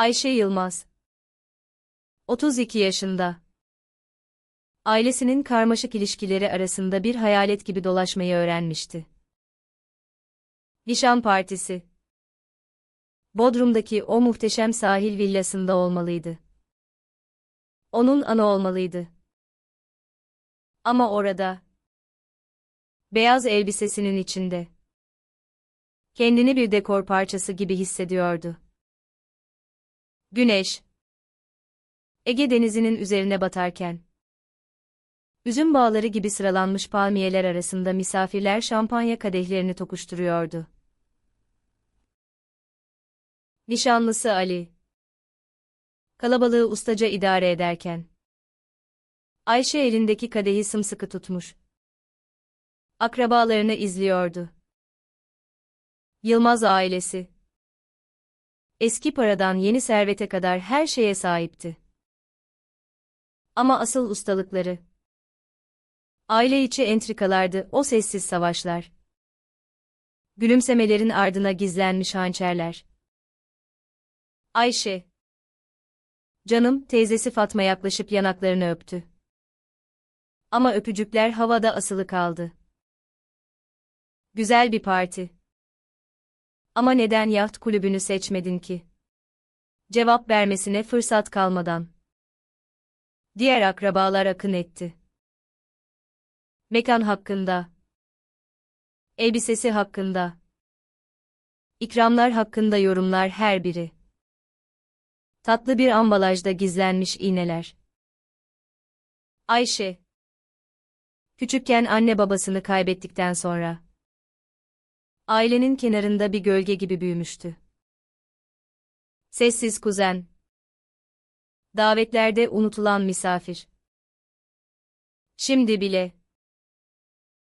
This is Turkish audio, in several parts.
Ayşe Yılmaz 32 yaşında. Ailesinin karmaşık ilişkileri arasında bir hayalet gibi dolaşmayı öğrenmişti. Nişan partisi Bodrum'daki o muhteşem sahil villasında olmalıydı. Onun anı olmalıydı. Ama orada, beyaz elbisesinin içinde, kendini bir dekor parçası gibi hissediyordu. Güneş, Ege Denizi'nin üzerine batarken, üzüm bağları gibi sıralanmış palmiyeler arasında misafirler şampanya kadehlerini tokuşturuyordu. Nişanlısı Ali, kalabalığı ustaca idare ederken, Ayşe elindeki kadehi sımsıkı tutmuş. Akrabalarını izliyordu. Yılmaz ailesi. Eski paradan yeni servete kadar her şeye sahipti. Ama asıl ustalıkları. Aile içi entrikalardı o sessiz savaşlar. Gülümsemelerin ardına gizlenmiş hançerler. Ayşe. Canım, teyzesi Fatma yaklaşıp yanaklarını öptü. Ama öpücükler havada asılı kaldı. Güzel bir parti. Ama neden yaht kulübünü seçmedin ki? Cevap vermesine fırsat kalmadan. Diğer akrabalar akın etti. Mekan hakkında. Elbisesi hakkında. İkramlar hakkında yorumlar her biri. Tatlı bir ambalajda gizlenmiş iğneler. Ayşe. Küçükken anne babasını kaybettikten sonra ailenin kenarında bir gölge gibi büyümüştü. Sessiz kuzen. Davetlerde unutulan misafir. Şimdi bile.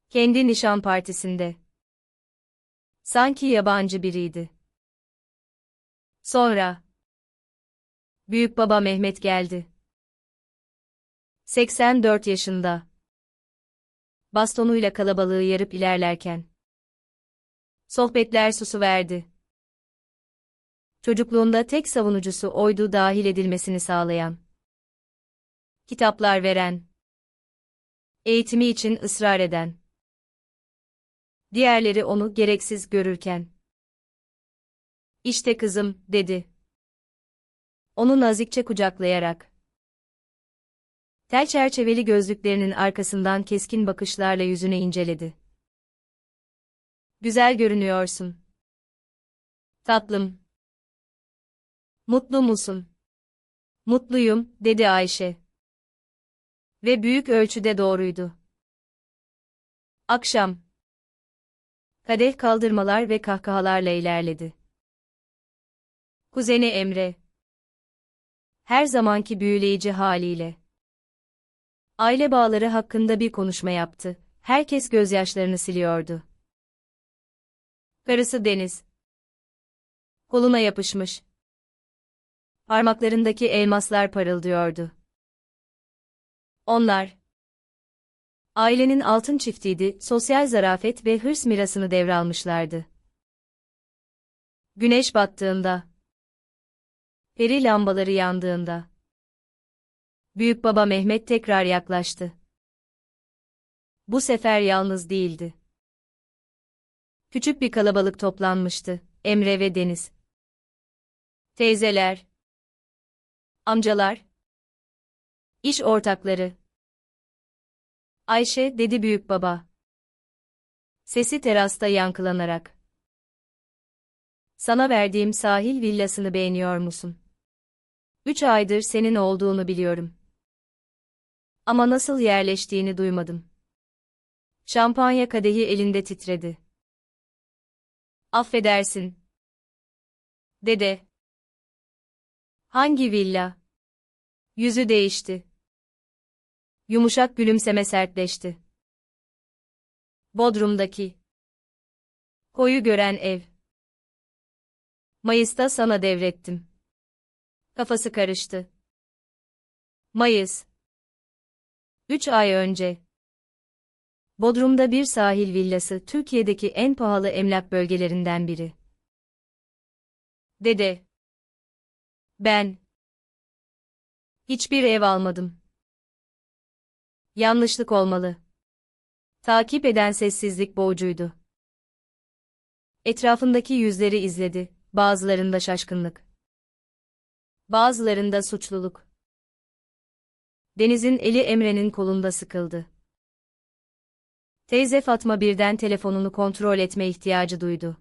Kendi nişan partisinde. Sanki yabancı biriydi. Sonra. Büyük baba Mehmet geldi. 84 yaşında. Bastonuyla kalabalığı yarıp ilerlerken. Sohbetler susu verdi. Çocukluğunda tek savunucusu oydu dahil edilmesini sağlayan. Kitaplar veren. Eğitimi için ısrar eden. Diğerleri onu gereksiz görürken. İşte kızım, dedi. Onu nazikçe kucaklayarak. Tel çerçeveli gözlüklerinin arkasından keskin bakışlarla yüzüne inceledi. Güzel görünüyorsun. Tatlım. Mutlu musun? Mutluyum, dedi Ayşe. Ve büyük ölçüde doğruydu. Akşam. Kadeh kaldırmalar ve kahkahalarla ilerledi. Kuzeni Emre. Her zamanki büyüleyici haliyle. Aile bağları hakkında bir konuşma yaptı. Herkes gözyaşlarını siliyordu. Karısı Deniz. Koluna yapışmış. Parmaklarındaki elmaslar parıldıyordu. Onlar. Ailenin altın çiftiydi, sosyal zarafet ve hırs mirasını devralmışlardı. Güneş battığında. Peri lambaları yandığında. Büyük baba Mehmet tekrar yaklaştı. Bu sefer yalnız değildi. Küçük bir kalabalık toplanmıştı. Emre ve Deniz. Teyzeler. Amcalar. İş ortakları. Ayşe, dedi büyük baba. Sesi terasta yankılanarak. Sana verdiğim sahil villasını beğeniyor musun? Üç aydır senin olduğunu biliyorum. Ama nasıl yerleştiğini duymadım. Şampanya kadehi elinde titredi. Affedersin. Dede. Hangi villa? Yüzü değişti. Yumuşak gülümseme sertleşti. Bodrum'daki. Koyu gören ev. Mayıs'ta sana devrettim. Kafası karıştı. Mayıs. Üç ay önce. Bodrum'da bir sahil villası Türkiye'deki en pahalı emlak bölgelerinden biri. Dede. Ben hiçbir ev almadım. Yanlışlık olmalı. Takip eden sessizlik boğucuydu. Etrafındaki yüzleri izledi, bazılarında şaşkınlık. Bazılarında suçluluk. Deniz'in eli Emre'nin kolunda sıkıldı. Teyze Fatma birden telefonunu kontrol etme ihtiyacı duydu.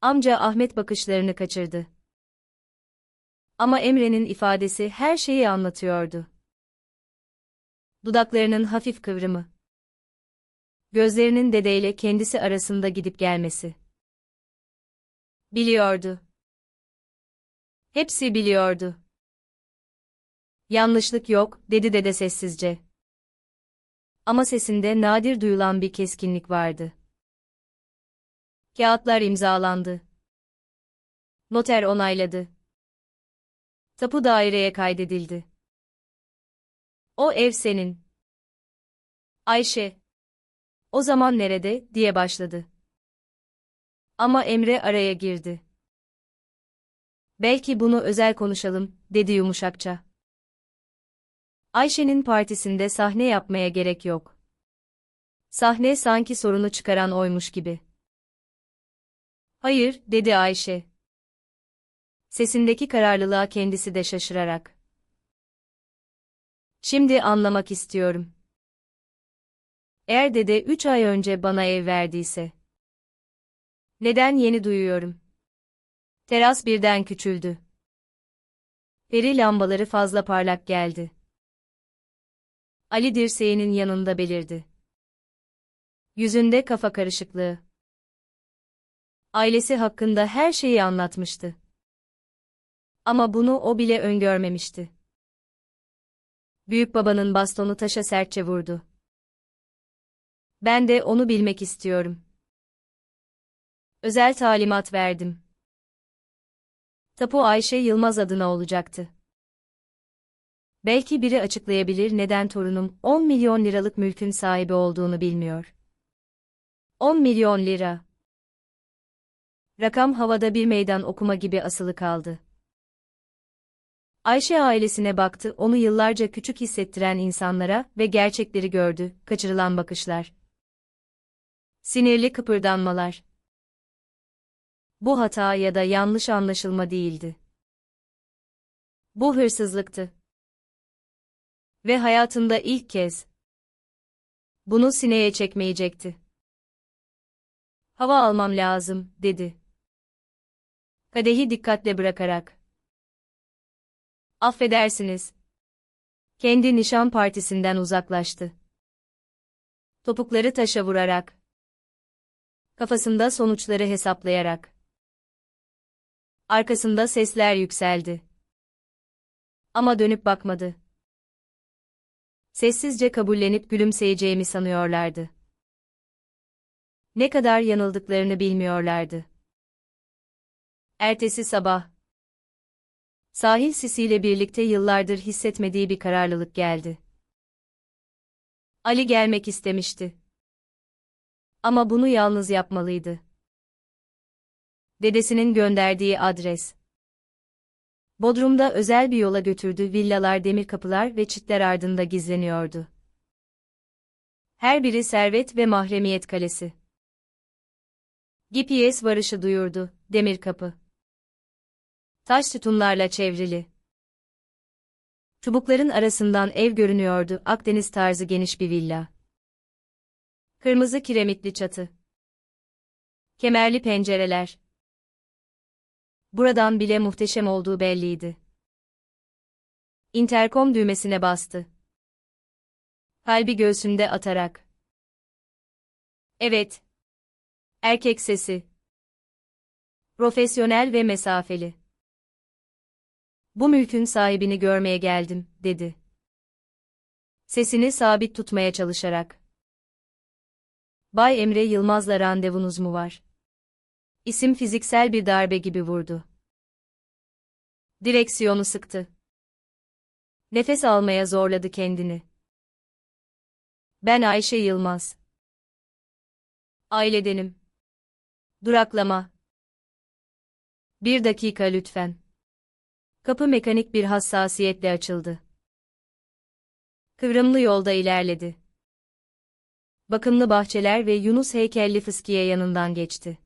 Amca Ahmet bakışlarını kaçırdı. Ama Emre'nin ifadesi her şeyi anlatıyordu. Dudaklarının hafif kıvrımı. Gözlerinin dedeyle kendisi arasında gidip gelmesi. Biliyordu. Hepsi biliyordu. Yanlışlık yok, dedi dede sessizce. Ama sesinde nadir duyulan bir keskinlik vardı. Kağıtlar imzalandı. Noter onayladı. Tapu daireye kaydedildi. O ev senin. Ayşe. O zaman nerede, diye başladı. Ama Emre araya girdi. Belki bunu özel konuşalım, dedi yumuşakça. Ayşe'nin partisinde sahne yapmaya gerek yok. Sahne sanki sorunu çıkaran oymuş gibi. Hayır, dedi Ayşe. Sesindeki kararlılığa kendisi de şaşırarak. Şimdi anlamak istiyorum. Eğer dede üç ay önce bana ev verdiyse. Neden yeni duyuyorum? Teras birden küçüldü. Peri lambaları fazla parlak geldi. Ali dirseğinin yanında belirdi. Yüzünde kafa karışıklığı. Ailesi hakkında her şeyi anlatmıştı. Ama bunu o bile öngörmemişti. Büyük babanın bastonu taşa sertçe vurdu. Ben de onu bilmek istiyorum. Özel talimat verdim. Tapu Ayşe Yılmaz adına olacaktı. Belki biri açıklayabilir neden torunum 10 milyon liralık mülkün sahibi olduğunu bilmiyor. 10 milyon lira. Rakam havada bir meydan okuma gibi asılı kaldı. Ayşe ailesine baktı, onu yıllarca küçük hissettiren insanlara ve gerçekleri gördü, kaçırılan bakışlar. Sinirli kıpırdanmalar. Bu hata ya da yanlış anlaşılma değildi. Bu hırsızlıktı. Ve hayatında ilk kez bunu sineye çekmeyecekti. Hava almam lazım, dedi. Kadehi dikkatle bırakarak. Affedersiniz. Kendi nişan partisinden uzaklaştı. Topukları taşa vurarak. Kafasında sonuçları hesaplayarak. Arkasında sesler yükseldi. Ama dönüp bakmadı. Sessizce kabullenip gülümseyeceğimi sanıyorlardı. Ne kadar yanıldıklarını bilmiyorlardı. Ertesi sabah. Sahil sisiyle birlikte yıllardır hissetmediği bir kararlılık geldi. Ali gelmek istemişti. Ama bunu yalnız yapmalıydı. Dedesinin gönderdiği adres. Bodrum'da özel bir yola götürdü villalar demir kapılar ve çitler ardında gizleniyordu. Her biri servet ve mahremiyet kalesi. GPS varışı duyurdu, demir kapı. Taş sütunlarla çevrili. Çubukların arasından ev görünüyordu, Akdeniz tarzı geniş bir villa. Kırmızı kiremitli çatı. Kemerli pencereler. Buradan bile muhteşem olduğu belliydi. Interkom düğmesine bastı. Kalbi göğsünde atarak. Evet. Erkek sesi. Profesyonel ve mesafeli. Bu mülkün sahibini görmeye geldim, dedi. Sesini sabit tutmaya çalışarak. Bay Emre Yılmaz'la randevunuz mu var? İsim fiziksel bir darbe gibi vurdu. Direksiyonu sıktı. Nefes almaya zorladı kendini. Ben Ayşe Yılmaz. Ailedenim. Duraklama. Bir dakika lütfen. Kapı mekanik bir hassasiyetle açıldı. Kıvrımlı yolda ilerledi. Bakımlı bahçeler ve Yunus heykelli fıskiye yanından geçti.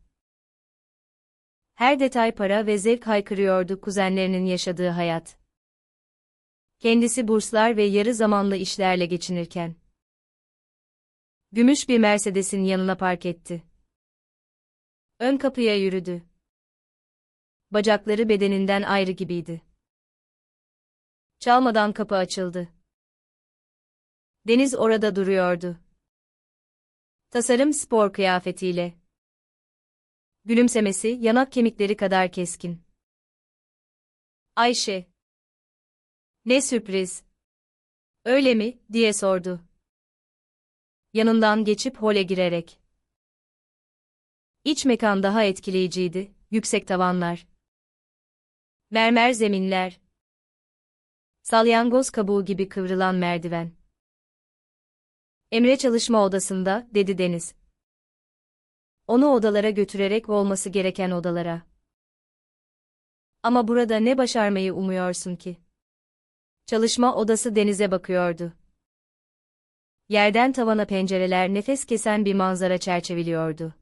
Her detay para ve zevk haykırıyordu kuzenlerinin yaşadığı hayat. Kendisi burslar ve yarı zamanlı işlerle geçinirken. Gümüş bir Mercedes'in yanına park etti. Ön kapıya yürüdü. Bacakları bedeninden ayrı gibiydi. Çalmadan kapı açıldı. Deniz orada duruyordu. Tasarım spor kıyafetiyle. Gülümsemesi yanak kemikleri kadar keskin. Ayşe. Ne sürpriz. Öyle mi, diye sordu. Yanından geçip hole girerek. İç mekan daha etkileyiciydi, yüksek tavanlar. Mermer zeminler. Salyangoz kabuğu gibi kıvrılan merdiven. Emre çalışma odasında, dedi Deniz. Onu odalara götürerek olması gereken odalara. Ama burada ne başarmayı umuyorsun ki? Çalışma odası denize bakıyordu. Yerden tavana pencereler nefes kesen bir manzara çerçeveliyordu.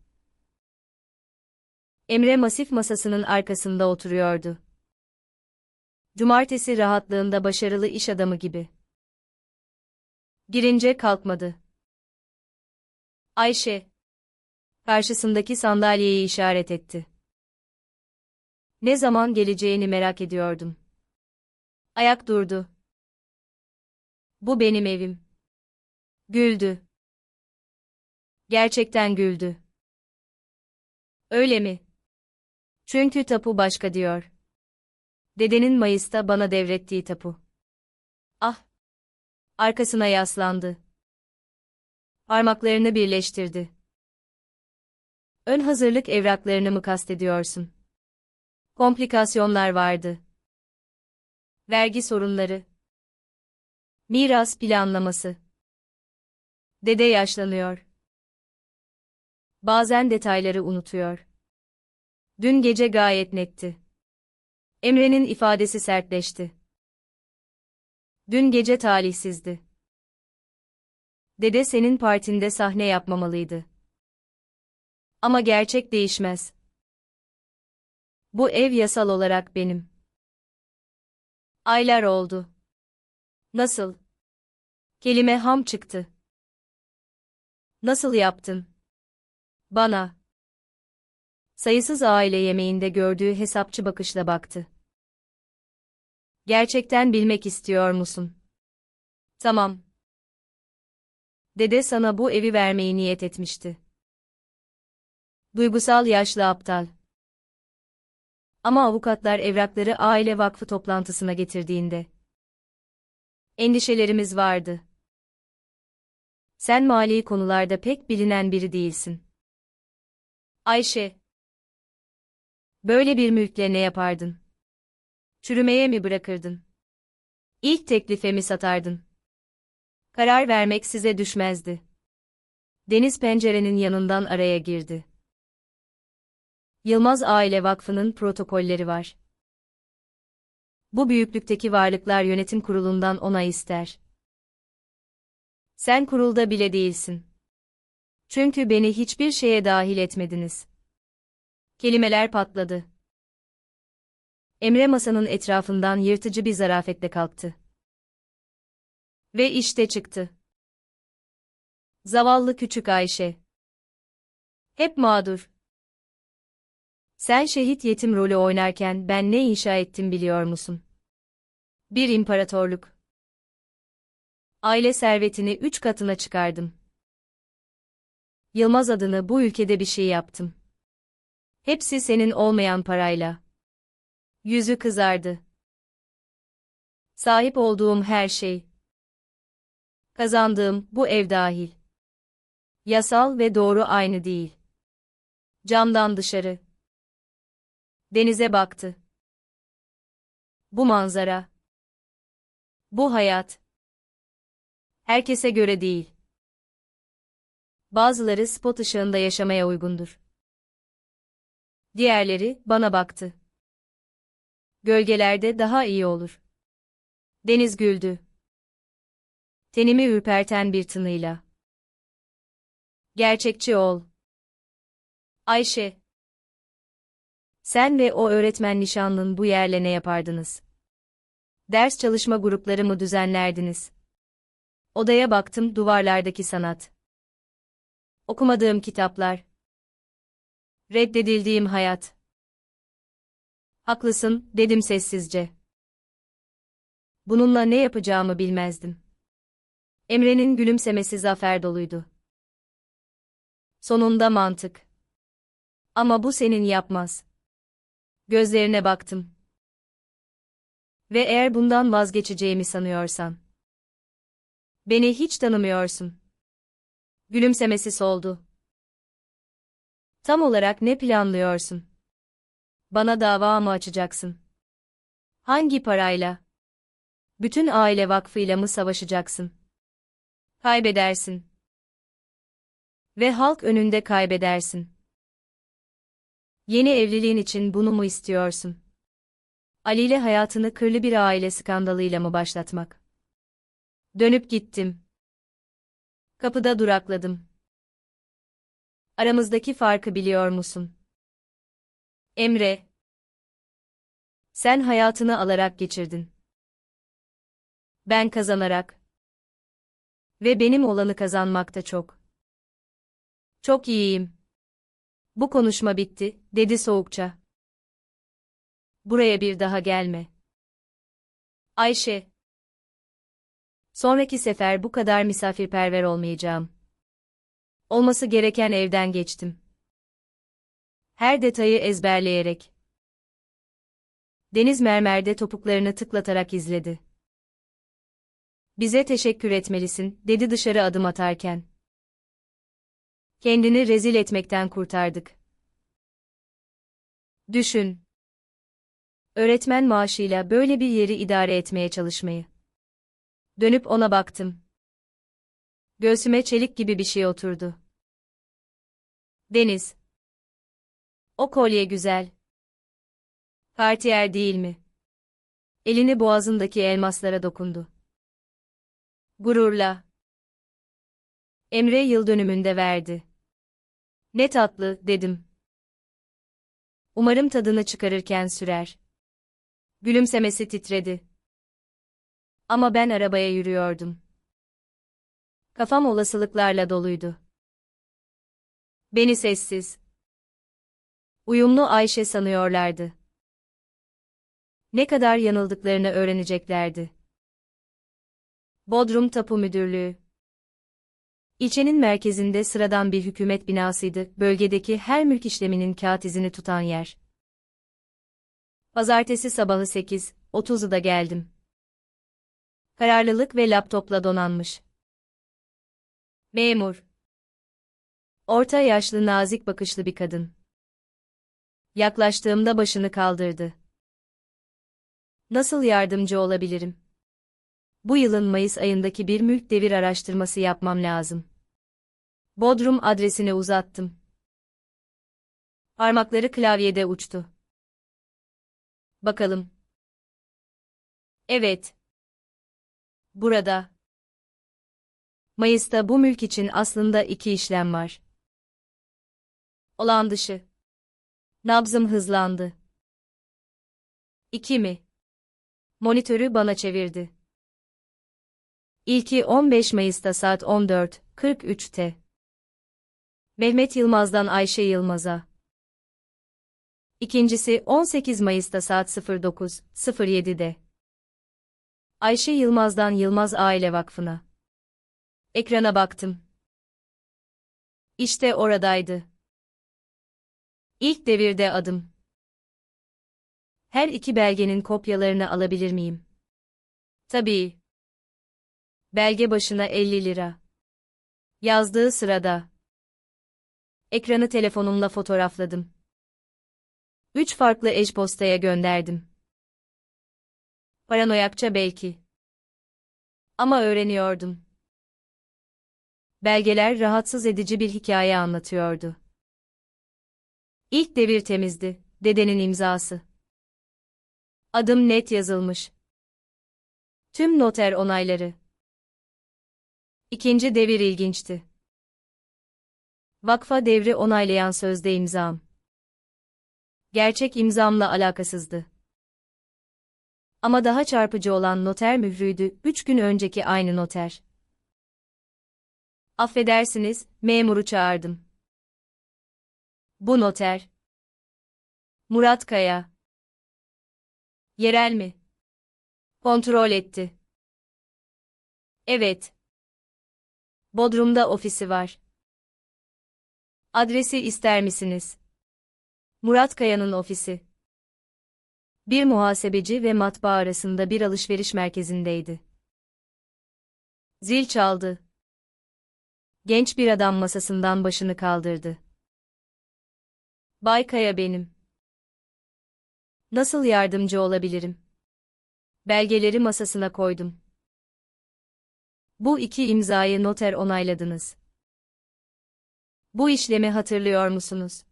Emre masif masasının arkasında oturuyordu. Cumartesi rahatlığında başarılı iş adamı gibi. Girince kalkmadı. Ayşe. Karşısındaki sandalyeyi işaret etti. Ne zaman geleceğini merak ediyordum. Ayak durdu. Bu benim evim. Güldü. Gerçekten güldü. Öyle mi? Çünkü tapu başka diyor. Dedenin Mayıs'ta bana devrettiği tapu. Ah! Arkasına yaslandı. Parmaklarını birleştirdi. Ön hazırlık evraklarını mı kastediyorsun? Komplikasyonlar vardı. Vergi sorunları. Miras planlaması. Dede yaşlanıyor. Bazen detayları unutuyor. Dün gece gayet netti. Emre'nin ifadesi sertleşti. Dün gece talihsizdi. Dede senin partinde sahne yapmamalıydı. Ama gerçek değişmez. Bu ev yasal olarak benim. Aylar oldu. Nasıl? Kelime ham çıktı. Nasıl yaptın? Bana. Sayısız aile yemeğinde gördüğü hesapçı bakışla baktı. Gerçekten bilmek istiyor musun? Tamam. Dede sana bu evi vermeyi niyet etmişti. Duygusal yaşlı aptal. Ama avukatlar evrakları aile vakfı toplantısına getirdiğinde endişelerimiz vardı. Sen mali konularda pek bilinen biri değilsin. Ayşe. Böyle bir mülkle ne yapardın? Çürümeye mi bırakırdın? İlk teklife mi satardın? Karar vermek size düşmezdi. Deniz pencerenin yanından araya girdi. Yılmaz Aile Vakfı'nın protokolleri var. Bu büyüklükteki varlıklar yönetim kurulundan onay ister. Sen kurulda bile değilsin. Çünkü beni hiçbir şeye dahil etmediniz. Kelimeler patladı. Emre masanın etrafından yırtıcı bir zarafetle kalktı. Ve işte çıktı. Zavallı küçük Ayşe. Hep mağdur. Sen şehit yetim rolü oynarken ben ne inşa ettim biliyor musun? Bir imparatorluk. Aile servetini üç katına çıkardım. Yılmaz adını bu ülkede bir şey yaptım. Hepsi senin olmayan parayla. Yüzü kızardı. Sahip olduğum her şey. Kazandığım bu ev dahil. Yasal ve doğru aynı değil. Camdan dışarı. Denize baktı. Bu manzara. Bu hayat. Herkese göre değil. Bazıları spot ışığında yaşamaya uygundur. Diğerleri bana baktı. Gölgelerde daha iyi olur. Deniz güldü. Tenimi ürperten bir tınıyla. Gerçekçi ol. Ayşe. Sen ve o öğretmen nişanlın bu yerle ne yapardınız? Ders çalışma grupları mı düzenlerdiniz? Odaya baktım duvarlardaki sanat. Okumadığım kitaplar. Reddedildiğim hayat. Haklısın, dedim sessizce. Bununla ne yapacağımı bilmezdim. Emre'nin gülümsemesi zafer doluydu. Sonunda mantık. Ama bu senin yapmaz. Gözlerine baktım. Ve eğer bundan vazgeçeceğimi sanıyorsan. Beni hiç tanımıyorsun. Gülümsemesi soldu. Tam olarak ne planlıyorsun? Bana dava mı açacaksın? Hangi parayla? Bütün aile vakfıyla mı savaşacaksın? Kaybedersin. Ve halk önünde kaybedersin. Yeni evliliğin için bunu mu istiyorsun? Ali ile hayatını kırlı bir aile skandalıyla mı başlatmak? Dönüp gittim. Kapıda durakladım. Aramızdaki farkı biliyor musun? Emre. Sen hayatını alarak geçirdin. Ben kazanarak. Ve benim olanı kazanmakta çok. Çok iyiyim. Bu konuşma bitti, dedi soğukça. Buraya bir daha gelme. Ayşe. Sonraki sefer bu kadar misafirperver olmayacağım. Olması gereken evden geçtim. Her detayı ezberleyerek. Deniz mermerde topuklarını tıklatarak izledi. Bize teşekkür etmelisin, dedi dışarı adım atarken. Kendini rezil etmekten kurtardık. Düşün. Öğretmen maaşıyla böyle bir yeri idare etmeye çalışmayı. Dönüp ona baktım. Göğsüme çelik gibi bir şey oturdu. Deniz. O kolye güzel. Cartier değil mi? Elini boğazındaki elmaslara dokundu. Gururla. Emre yıl dönümünde verdi. Ne tatlı, dedim. Umarım tadını çıkarırken sürer. Gülümsemesi titredi. Ama ben arabaya yürüyordum. Kafam olasılıklarla doluydu. Beni sessiz. Uyumlu Ayşe sanıyorlardı. Ne kadar yanıldıklarını öğreneceklerdi. Bodrum Tapu Müdürlüğü İlçenin merkezinde sıradan bir hükümet binasıydı, bölgedeki her mülk işleminin kağıt izini tutan yer. Pazartesi sabahı 8.30'da geldim. Kararlılık ve laptopla donanmış. Memur. Orta yaşlı nazik bakışlı bir kadın. Yaklaştığımda başını kaldırdı. Nasıl yardımcı olabilirim? Bu yılın Mayıs ayındaki bir mülk devir araştırması yapmam lazım. Bodrum adresine uzattım. Parmakları klavyede uçtu. Bakalım. Evet. Burada. Mayıs'ta bu mülk için aslında iki işlem var. Olan dışı. Nabzım hızlandı. İki mi? Monitörü bana çevirdi. İlki 15 Mayıs'ta saat 14.43'te. Mehmet Yılmaz'dan Ayşe Yılmaz'a. İkincisi 18 Mayıs'ta saat 09.07'de. Ayşe Yılmaz'dan Yılmaz Aile Vakfı'na. Ekrana baktım. İşte oradaydı. İlk devirde adım. Her iki belgenin kopyalarını alabilir miyim? Tabii. Belge başına 50 lira. Yazdığı sırada. Ekranı telefonumla fotoğrafladım. Üç farklı e-postaya gönderdim. Paranoyakça belki. Ama öğreniyordum. Belgeler rahatsız edici bir hikaye anlatıyordu. İlk devir temizdi, dedenin imzası. Adım net yazılmış. Tüm noter onayları. İkinci devir ilginçti. Vakfa devri onaylayan sözde imzam. Gerçek imzamla alakasızdı. Ama daha çarpıcı olan noter mührüydü, üç gün önceki aynı noter. Affedersiniz, memuru çağırdım. Bu noter. Murat Kaya. Yerel mi? Kontrol etti. Evet. Bodrum'da ofisi var. Adresi ister misiniz? Murat Kaya'nın ofisi. Bir muhasebeci ve matbaa arasında bir alışveriş merkezindeydi. Zil çaldı. Genç bir adam masasından başını kaldırdı. Bay Kaya benim. Nasıl yardımcı olabilirim? Belgeleri masasına koydum. Bu iki imzayı noter onayladınız. Bu işlemi hatırlıyor musunuz?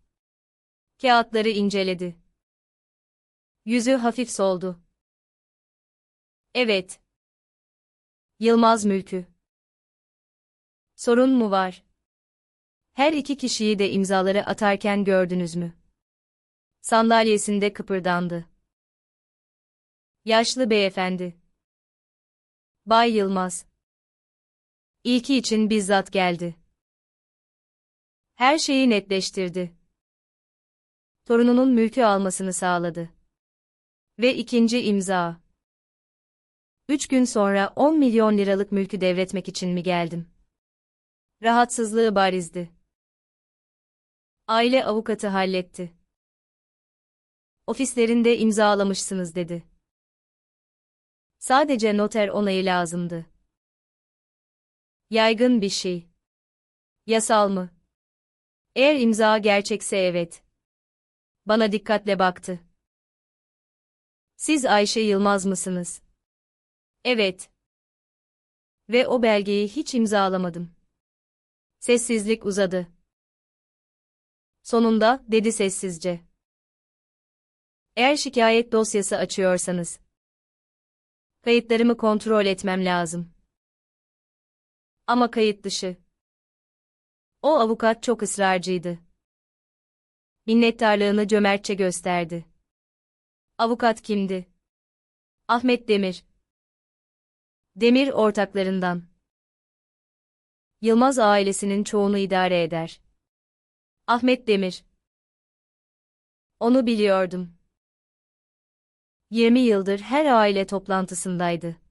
Kağıtları inceledi. Yüzü hafif soldu. Evet. Yılmaz Mülkü. Sorun mu var? Her iki kişiyi de imzaları atarken gördünüz mü? Sandalyesinde kıpırdandı. Yaşlı beyefendi. Bay Yılmaz. İlki için bizzat geldi. Her şeyi netleştirdi. Torununun mülkü almasını sağladı. Ve ikinci imza. Üç gün sonra 10 milyon liralık mülkü devretmek için mi geldim? Rahatsızlığı barizdi. Aile avukatı halletti. Ofislerinde imzalamışsınız dedi. Sadece noter onayı lazımdı. Yaygın bir şey. Yasal mı? Eğer imza gerçekse evet. Bana dikkatle baktı. Siz Ayşe Yılmaz mısınız? Evet. Ve o belgeyi hiç imzalamadım. Sessizlik uzadı. Sonunda, dedi sessizce. Eğer şikayet dosyası açıyorsanız, kayıtlarımı kontrol etmem lazım. Ama kayıt dışı. O avukat çok ısrarcıydı. Minnettarlığını cömertçe gösterdi. Avukat kimdi? Ahmet Demir. Demir ortaklarından. Yılmaz ailesinin çoğunu idare eder. Ahmet Demir. Onu biliyordum. 20 yıldır her aile toplantısındaydı.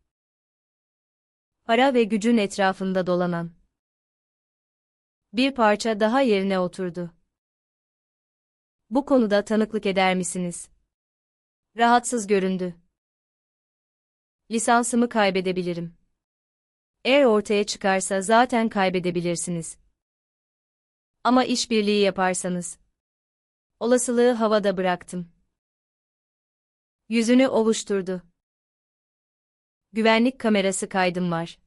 Para ve gücün etrafında dolanan. Bir parça daha yerine oturdu. Bu konuda tanıklık eder misiniz? Rahatsız göründü. Lisansımı kaybedebilirim. Eğer ortaya çıkarsa zaten kaybedebilirsiniz. Ama işbirliği yaparsanız. Olasılığı havada bıraktım. Yüzünü ovuşturdu. Güvenlik kamerası kaydım var.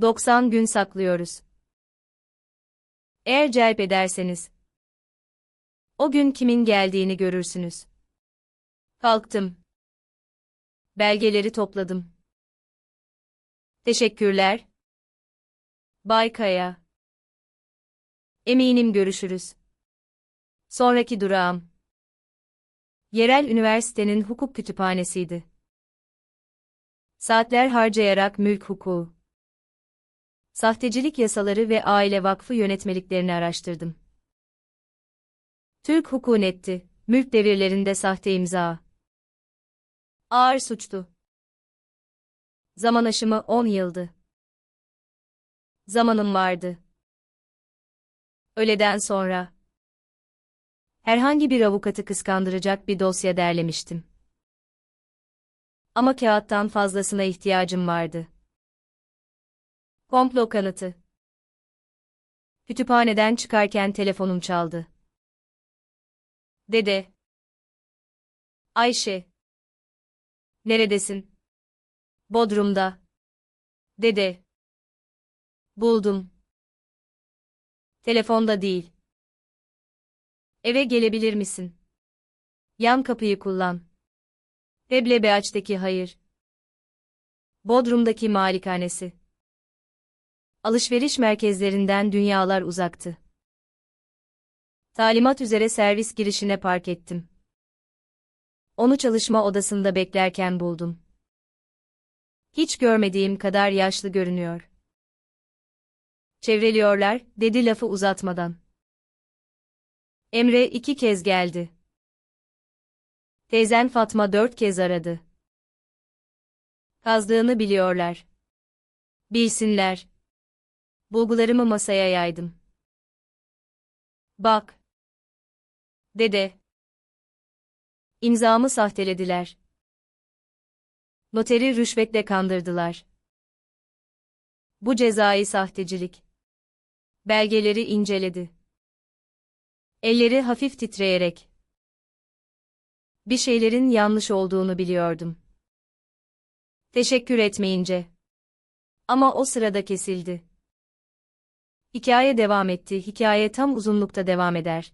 90 gün saklıyoruz. Eğer celp ederseniz. O gün kimin geldiğini görürsünüz. Kalktım. Belgeleri topladım. Teşekkürler. Bay Kaya. Eminim görüşürüz. Sonraki durağım. Yerel üniversitenin hukuk kütüphanesiydi. Saatler harcayarak mülk hukuku, sahtecilik yasaları ve aile vakfı yönetmeliklerini araştırdım. Türk hukuku netti, mülk devirlerinde sahte imza. Ağır suçtu. Zaman aşımı 10 yıldı. Zamanım vardı. Öğleden sonra herhangi bir avukatı kıskandıracak bir dosya derlemiştim. Ama kağıttan fazlasına ihtiyacım vardı. Komplo kanıtı. Kütüphaneden çıkarken telefonum çaldı. Dede. Ayşe. Neredesin? Bodrum'da. Dede. Buldum. Telefonda değil. Eve gelebilir misin? Yan kapıyı kullan. Deblebeaç'taki hayır. Bodrum'daki malikanesi. Alışveriş merkezlerinden dünyalar uzaktı. Talimat üzere servis girişine park ettim. Onu çalışma odasında beklerken buldum. Hiç görmediğim kadar yaşlı görünüyor. Çevreliyorlar, dedi lafı uzatmadan. Emre iki kez geldi. Teyzen Fatma dört kez aradı. Kazdığını biliyorlar. Bilsinler. Bulgularımı masaya yaydım. Bak. Dede. İmzamı sahtelediler. Noteri rüşvetle kandırdılar. Bu cezai sahtecilik. Belgeleri inceledi. Elleri hafif titreyerek. Bir şeylerin yanlış olduğunu biliyordum. Teşekkür etmeyince. Ama o sırada kesildi. Hikaye devam etti. Hikaye tam uzunlukta devam eder.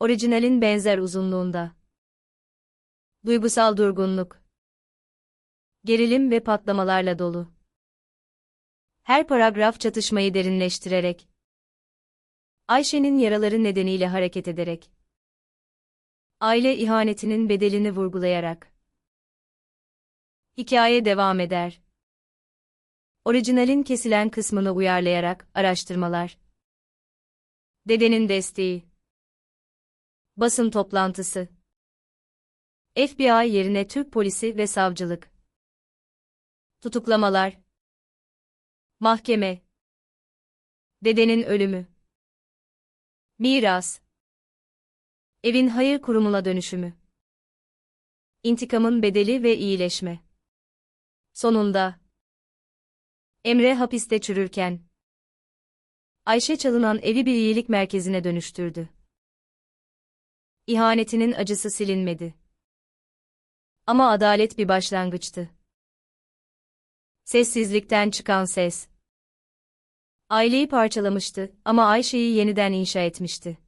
Orijinalin benzer uzunluğunda. Duygusal durgunluk. Gerilim ve patlamalarla dolu. Her paragraf çatışmayı derinleştirerek. Ayşe'nin yaraları nedeniyle hareket ederek. Aile ihanetinin bedelini vurgulayarak. Hikaye devam eder. Orijinalin kesilen kısmını uyarlayarak araştırmalar. Dedenin desteği. Basın toplantısı. FBI yerine Türk polisi ve savcılık. Tutuklamalar. Mahkeme. Dedenin ölümü. Miras. Evin hayır kurumuna dönüşümü. İntikamın bedeli ve iyileşme. Sonunda. Emre hapiste çürürken. Ayşe çalınan evi bir iyilik merkezine dönüştürdü. İhanetinin acısı silinmedi. Ama adalet bir başlangıçtı. Sessizlikten çıkan ses. Aileyi parçalamıştı ama Ayşe'yi yeniden inşa etmişti.